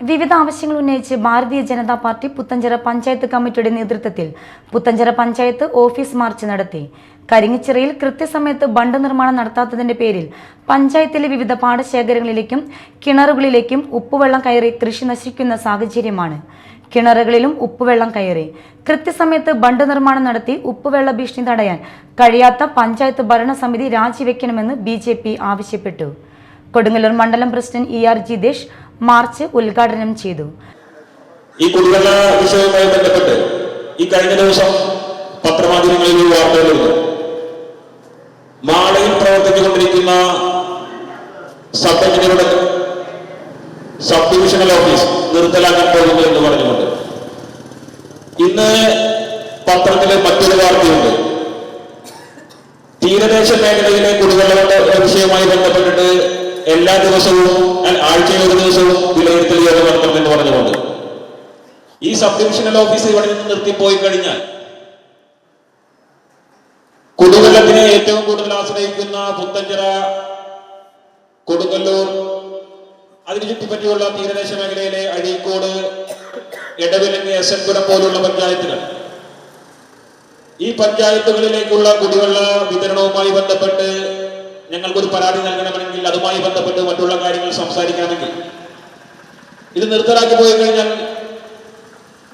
വിവിധ ആവശ്യങ്ങൾ ഉന്നയിച്ച് ഭാരതീയ ജനതാ പാർട്ടി പുത്തഞ്ചിറ പഞ്ചായത്ത് കമ്മിറ്റിയുടെ നേതൃത്വത്തിൽ പുത്തഞ്ചിറ പഞ്ചായത്ത് ഓഫീസ് മാർച്ച് നടത്തി. കരിങ്ങിച്ചിറയിൽ കൃത്യസമയത്ത് ബണ്ട് നിർമ്മാണം നടത്താത്തതിന്റെ പേരിൽ പഞ്ചായത്തിലെ വിവിധ പാടശേഖരങ്ങളിലേക്കും കിണറുകളിലേക്കും ഉപ്പുവെള്ളം കയറി കൃഷി നശിക്കുന്ന സാഹചര്യമാണ്. കിണറുകളിലും ഉപ്പുവെള്ളം കയറി. കൃത്യസമയത്ത് ബണ്ട് നിർമ്മാണം നടത്തി ഉപ്പുവെള്ള ഭീഷണി തടയാൻ കഴിയാത്ത പഞ്ചായത്ത് ഭരണസമിതി രാജിവെക്കണമെന്ന് ബി ആവശ്യപ്പെട്ടു. കൊടുങ്ങല്ലൂർ മണ്ഡലം president E R Jithesh march ഉദ്ഘാടനം ചെയ്തു. ഈ കുടിവെള്ള വിഷയവുമായി ബന്ധപ്പെട്ട് ഈ കഴിഞ്ഞ ദിവസം പത്രമാധ്യമങ്ങളിൽ ഒരു വാർത്തകൾ വരുന്നു മാളയിൽ പ്രവർത്തിച്ചുകൊണ്ടിരിക്കുന്ന സബ് എഞ്ചിനീയറുടെ സബ് ഡിവിഷണൽ ഓഫീസ് നിർത്തലാക്കാൻ പോകുന്നു എന്ന് പറഞ്ഞുകൊണ്ട്. ഇന്ന് പത്രത്തിലെ മറ്റൊരു വാർത്തയുണ്ട്. തീരദേശ മേഖലയിലെ കുടിവെള്ള വിഷയവുമായി ബന്ധപ്പെട്ടിട്ട് എല്ലാ ദിവസവും ആഴ്ചയിൽ ഒരു ദിവസവും വിലയിരുത്തൽ യോഗം നടത്തണമെന്ന് പറഞ്ഞുകൊണ്ട്. ഈ സബ് ഡിവിഷണൽ ഓഫീസ് ഇവിടെ നിന്ന് നിർത്തിപ്പോയി കഴിഞ്ഞാൽ കുടിവെള്ളത്തിനെ ഏറ്റവും കൂടുതൽ ആശ്രയിക്കുന്ന പുത്തഞ്ചിറ കൊടുങ്ങല്ലൂർ അതിനു ചുറ്റിപ്പറ്റിയുള്ള തീരദേശ മേഖലയിലെ അഴീക്കോട് ഇടവിലങ്ങി എസ് എൻ പുരം പോലുള്ള പഞ്ചായത്തുകൾ. ഈ പഞ്ചായത്തുകളിലേക്കുള്ള കുടിവെള്ള വിതരണവുമായി ബന്ധപ്പെട്ട് ഞങ്ങൾക്കൊരു പരാതി നൽകണമെങ്കിൽ അതുമായി ബന്ധപ്പെട്ട് മറ്റുള്ള കാര്യങ്ങൾ സംസാരിക്കണമെങ്കിൽ. ഇത് നിർത്തലാക്കി പോയി കഴിഞ്ഞാൽ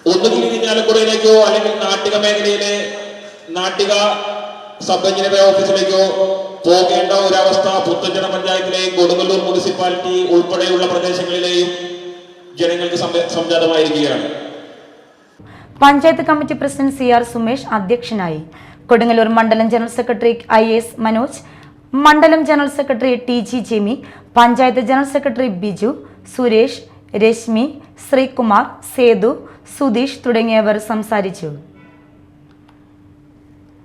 ഒന്നുകിൽ ഇരിഞ്ഞാലക്കുടയിലേക്കോ അല്ലെങ്കിൽ നാട്ടിക മേഖലയിലെ നാട്ടിക സബ് എഞ്ചിനീയർ ഓഫീസിലേക്കോ പോകേണ്ട ഒരവസ്ഥ പുത്തഞ്ചന പഞ്ചായത്തിലെയും കൊടുങ്ങല്ലൂർ മുനിസിപ്പാലിറ്റി ഉൾപ്പെടെയുള്ള പ്രദേശങ്ങളിലെയും ജനങ്ങൾക്ക് സംജ- സംജാതമായിരിക്കുകയാണ്. Panchayat committee president C R Sumesh അധ്യക്ഷനായി. കൊടുങ്ങല്ലൂർ മണ്ഡലം general secretary I S Manoj മണ്ഡലം general secretary T G Jimi panchayat general secretary Biju Suresh Reshmi Sreekumar Sethu Sudheesh തുടങ്ങിയവർ സംസാരിച്ചു.